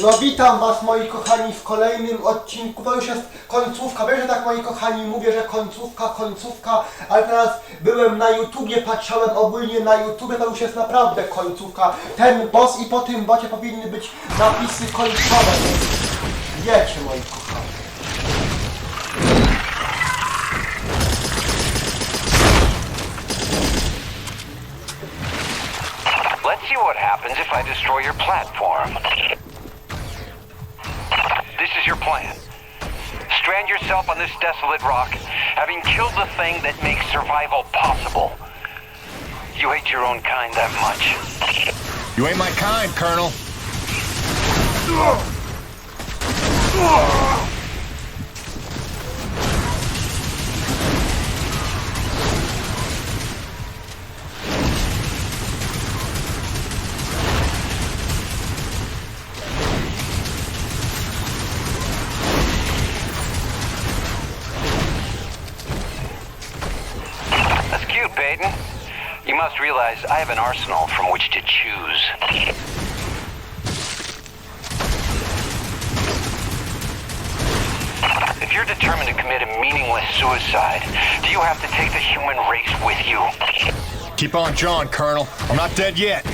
No witam was moi kochani w kolejnym odcinku, to już jest końcówka, wiem, że tak moi kochani mówię, że końcówka, końcówka, ale teraz byłem na YouTubie, patrzałem ogólnie na YouTubie, to już jest naprawdę końcówka. Ten boss i po tym bocie powinny być napisy końcowe, wiecie moi kochani. Let's see what happens if I destroy your platform. This is your plan. Strand yourself on this desolate rock, having killed the thing that makes survival possible. You hate your own kind that much. You ain't my kind, Colonel. I have an arsenal from which to choose. If you're determined to commit a meaningless suicide, do you have to take the human race with you? Keep on jawing, Colonel. I'm not dead yet.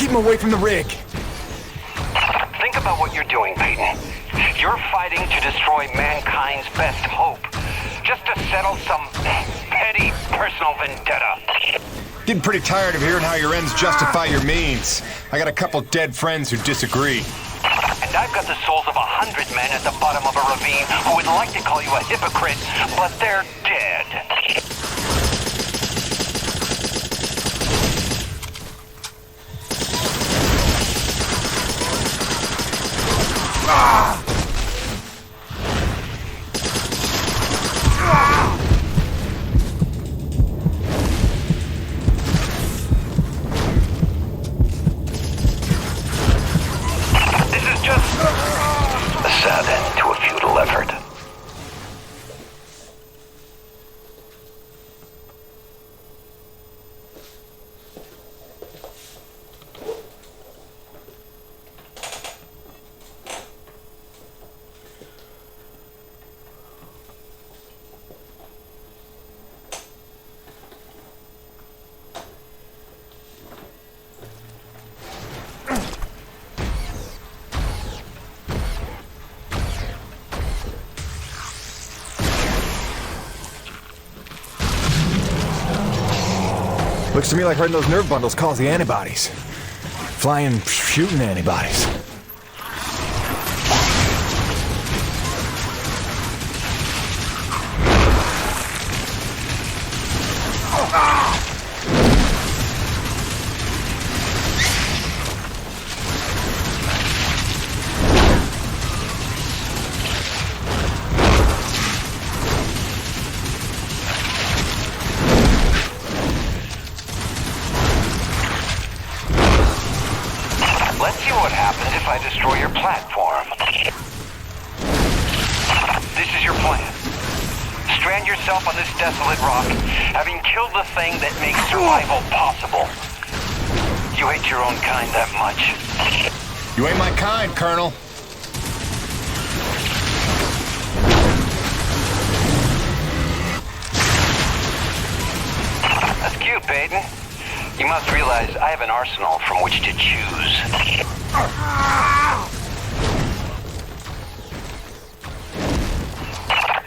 Keep him away from the rig. Think about what you're doing, Peyton. You're fighting to destroy mankind's best hope. Just to settle some petty personal vendetta. Getting pretty tired of hearing how your ends justify your means. I got a couple dead friends who disagree. And I've got the souls of a hundred men at the bottom of a ravine who would like to call you a hypocrite, but they're Looks to me like hurting those nerve bundles cause the antibodies. Flying, shooting antibodies. You must realize I have an arsenal from which to choose.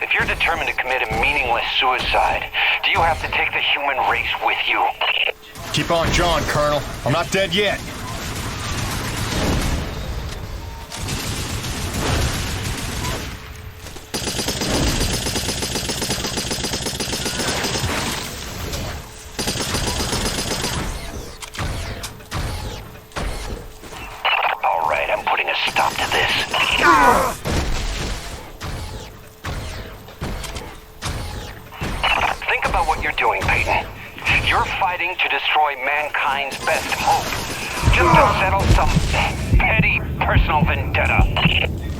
If you're determined to commit a meaningless suicide, do you have to take the human race with you? Keep on jawing, Colonel. I'm not dead yet. To destroy mankind's best hope. Just to settle some petty personal vendetta.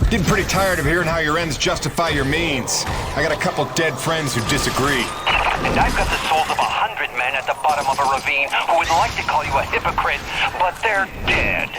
Getting pretty tired of hearing how your ends justify your means. I got a couple dead friends who disagree. And I've got the souls of a hundred men at the bottom of a ravine who would like to call you a hypocrite, but they're dead.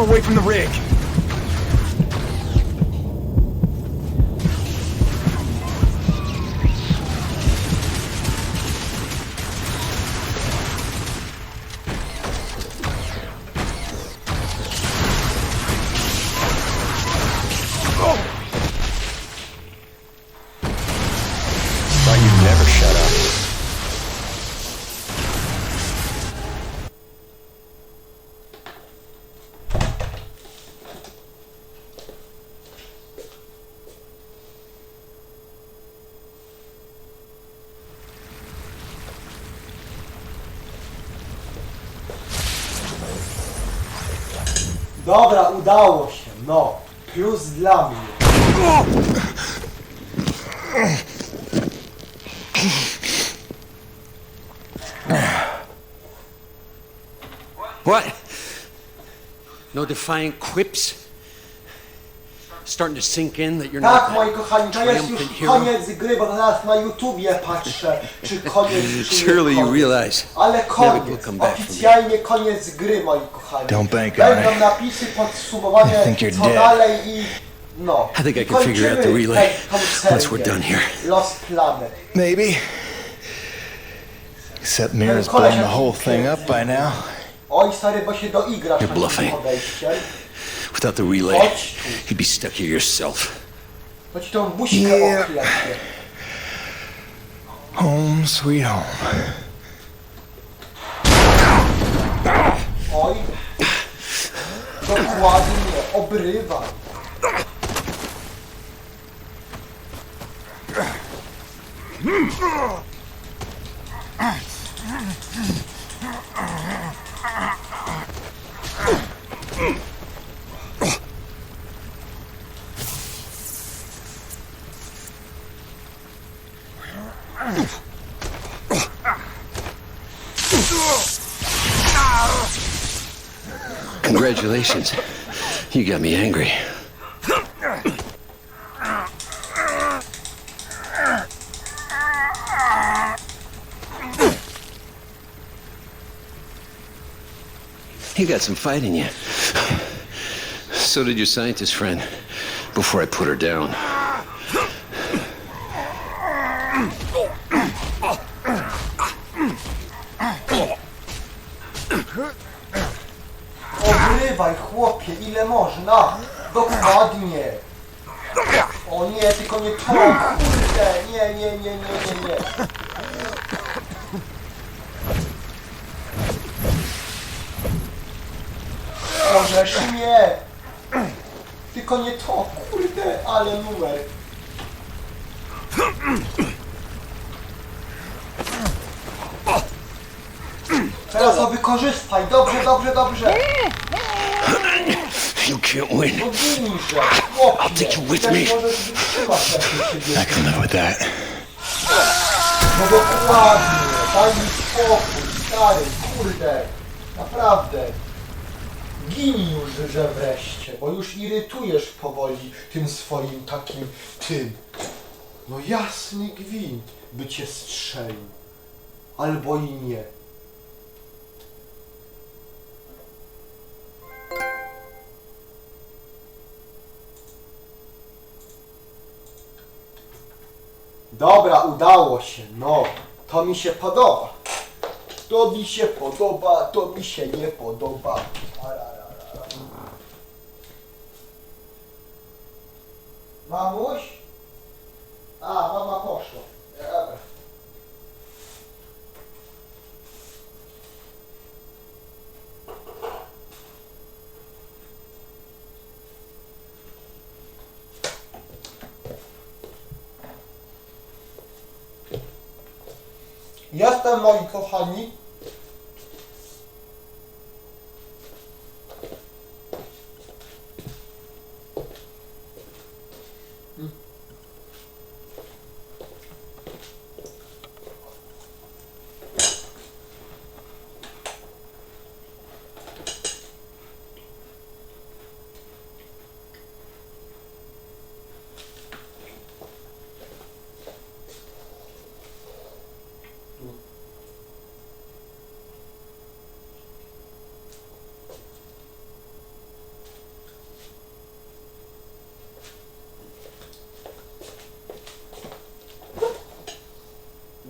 Away from the rig. Dobra, udało się, no. Plus dla mnie. What? No defiant quips? Starting to sink in that you're Tak, not moi kochani, to jest triumphant już hero? koniec gry, bo teraz na YouTubie patrzę, czy koniec, czy nie Surely you koniec. realize Ale never koniec, will come back from oficjalnie koniec gry, moi kochani. Don't bank on Będą it. napisy, podsumowanie, I think you're co dead. dalej i no. I think I can figure out the kończymy relay tę- once we're done here. Lost Planet. Maybe. Except Mira's blown the whole thing up by now. Oj stary, bo się doigrasz You're takim bluffing. podejściem. Without the relay, Chodź you'd be stuck here yourself. To ci tą buźkę Yeah. oklepię. Home sweet home. Oj. Dokładnie, obrywa. Hmm. Congratulations. You got me angry. You got some fight in you. So did your scientist friend before I put her down. Obrywaj, chłopie, ile można. Dokładnie. O nie, tylko nie to, kurde. Nie, nie, nie, nie, nie, nie. Możesz mnie. Tylko nie to, kurde, ale numer. Teraz to wykorzystaj, dobrze, dobrze, dobrze. You can't win. I'll take you with me. I can live with that. Daj mi spokój, stary, kurde, naprawdę. Gin już, że wreszcie, bo już irytujesz powoli tym swoim takim tym. No jasny gwint, by cię strzelił. Albo i nie. Dobra, udało się, no, to mi się podoba. To mi się podoba, to mi się nie podoba. Mamuś? A, mama poszła. Dobra. Jestem, moi kochani.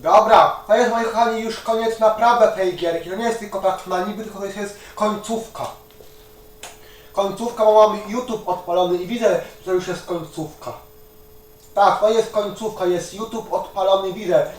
Dobra, to jest moi kochani już koniec naprawdę tej gierki. To nie jest tylko tak na niby, tylko to jest końcówka. Końcówka, bo mam YouTube odpalony i widzę, że już jest końcówka. Tak, to jest końcówka, jest YouTube odpalony, widzę.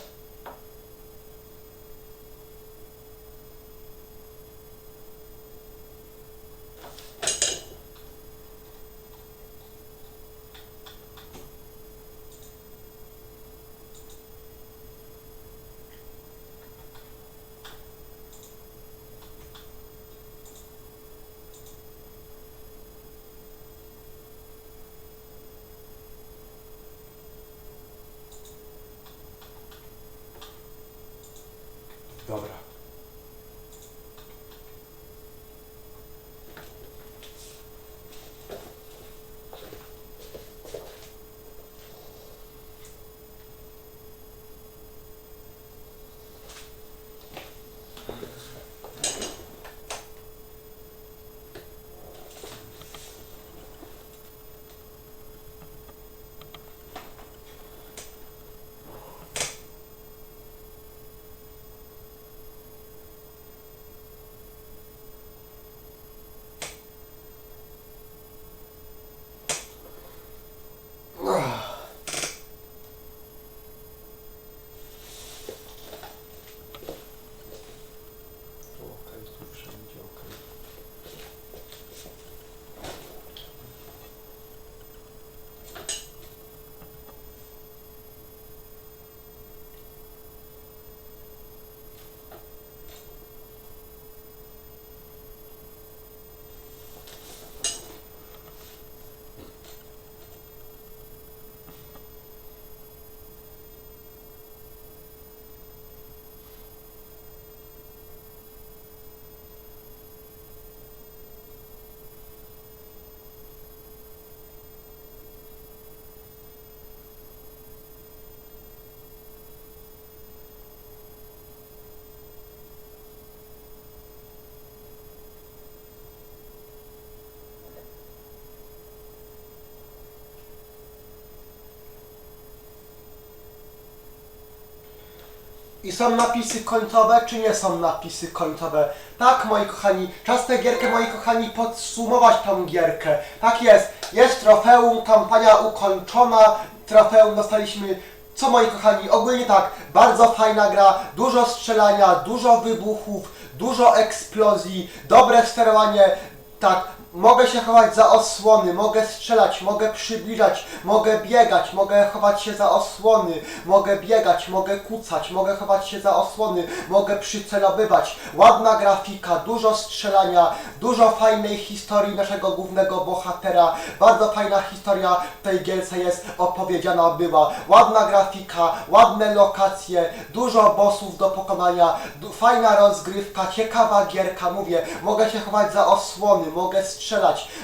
I są napisy końcowe, czy nie są napisy końcowe? Tak, moi kochani, czas tę gierkę, moi kochani, podsumować tą gierkę. Tak jest, jest trofeum, kampania ukończona, trofeum dostaliśmy co moi kochani, ogólnie tak, bardzo fajna gra, dużo strzelania, dużo wybuchów, dużo eksplozji, dobre sterowanie, tak, mogę się chować za osłony, mogę strzelać, mogę przybliżać, mogę biegać, mogę chować się za osłony, mogę biegać, mogę kucać, mogę chować się za osłony, mogę przycelowywać, ładna grafika, dużo strzelania, dużo fajnej historii naszego głównego bohatera, bardzo fajna historia w tej gierce jest opowiedziana była, ładna grafika, ładne lokacje, dużo bossów do pokonania, fajna rozgrywka, ciekawa gierka, mówię, mogę się chować za osłony, mogę strzelać,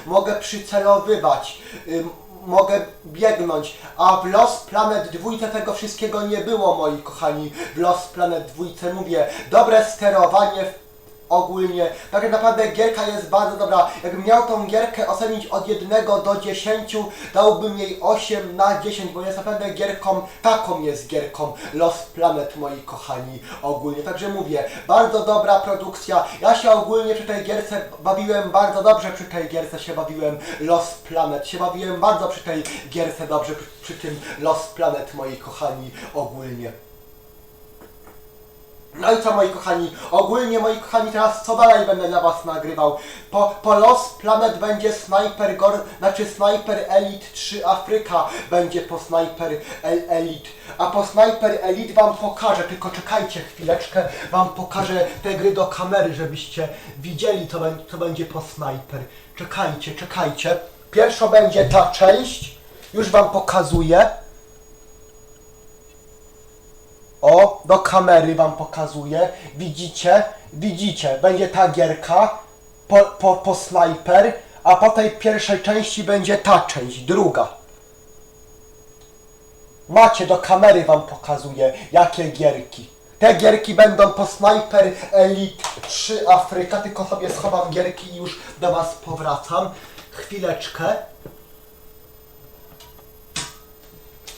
mogę przycelowywać, ym, mogę biegnąć, a w Lost Planet dwójce tego wszystkiego nie było, moi kochani, w Lost Planet dwójce mówię, dobre sterowanie, ogólnie. Tak naprawdę gierka jest bardzo dobra. Jakbym miał tą gierkę ocenić od 1 do 10, dałbym jej 8 na 10, bo jest naprawdę gierką, taką jest gierką Lost Planet, moi kochani, ogólnie. Także mówię, bardzo dobra produkcja. Ja się ogólnie przy tej gierce bawiłem bardzo dobrze, przy tej gierce się bawiłem Lost Planet. Się bawiłem bardzo przy tej gierce dobrze, przy, przy tym Lost Planet, moi kochani, ogólnie. No i co moi kochani, ogólnie moi kochani teraz co dalej będę dla was nagrywał? Po, po Lost Planet będzie Sniper Gor, znaczy Sniper Elite 3 Afryka będzie po Sniper El Elite. A po Sniper Elite wam pokażę, tylko czekajcie chwileczkę, wam pokażę te gry do kamery, żebyście widzieli co, co będzie po Sniper. Czekajcie, czekajcie. Pierwsza będzie ta część, już wam pokazuję. O, do kamery wam pokazuję. Widzicie? Widzicie, będzie ta gierka po, po, po snajper, a po tej pierwszej części będzie ta część, druga. Macie, do kamery wam pokazuję, jakie gierki. Te gierki będą po Sniper Elite 3 Afryka, tylko sobie schowam gierki i już do was powracam. Chwileczkę.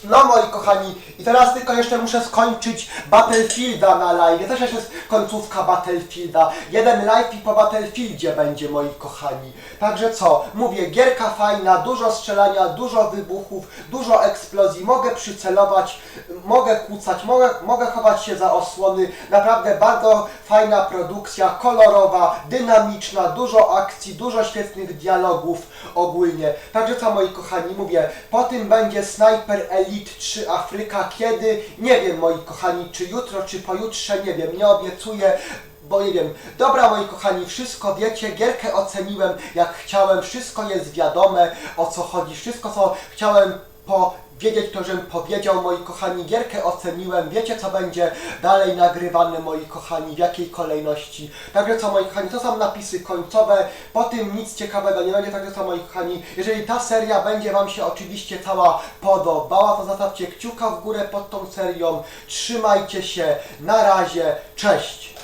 No moi kochani, i teraz tylko jeszcze muszę skończyć Battlefielda na live. Też jeszcze jest końcówka Battlefielda. Jeden live i po Battlefieldzie będzie, moi kochani. Także co, mówię, gierka fajna, dużo strzelania, dużo wybuchów, dużo eksplozji. Mogę przycelować, mogę kłócać, mogę, mogę chować się za osłony. Naprawdę bardzo fajna produkcja, kolorowa, dynamiczna, dużo akcji, dużo świetnych dialogów ogólnie. Także co moi kochani, mówię, po tym będzie Sniper Elite 3 Afryka, kiedy, nie wiem moi kochani, czy jutro, czy pojutrze, nie wiem, nie obiecuję, bo nie wiem. Dobra moi kochani, wszystko wiecie, gierkę oceniłem jak chciałem, wszystko jest wiadome o co chodzi, wszystko co chciałem powiedzieć, to żebym powiedział, moi kochani, gierkę oceniłem, wiecie co będzie dalej nagrywane, moi kochani, w jakiej kolejności. Także co, moi kochani, to są napisy końcowe, po tym nic ciekawego nie będzie, także co, moi kochani, jeżeli ta seria będzie Wam się oczywiście cała podobała, to zostawcie kciuka w górę pod tą serią, trzymajcie się, na razie, cześć!